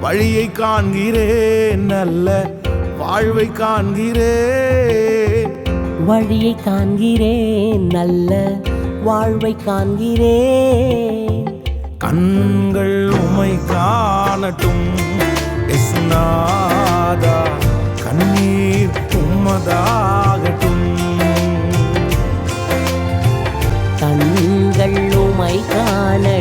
வழியை காண்கிறேன் நல்ல வாழ்வை காண்கிறேன். வழியை காண்கிறேன் நல்ல வாழ்வை காண்கிறேன். கண்கள் உமை காணட்டும் எஸ்நாதா கண்ணீர் உம்மதாகட்டும். கண்கள் உமை காண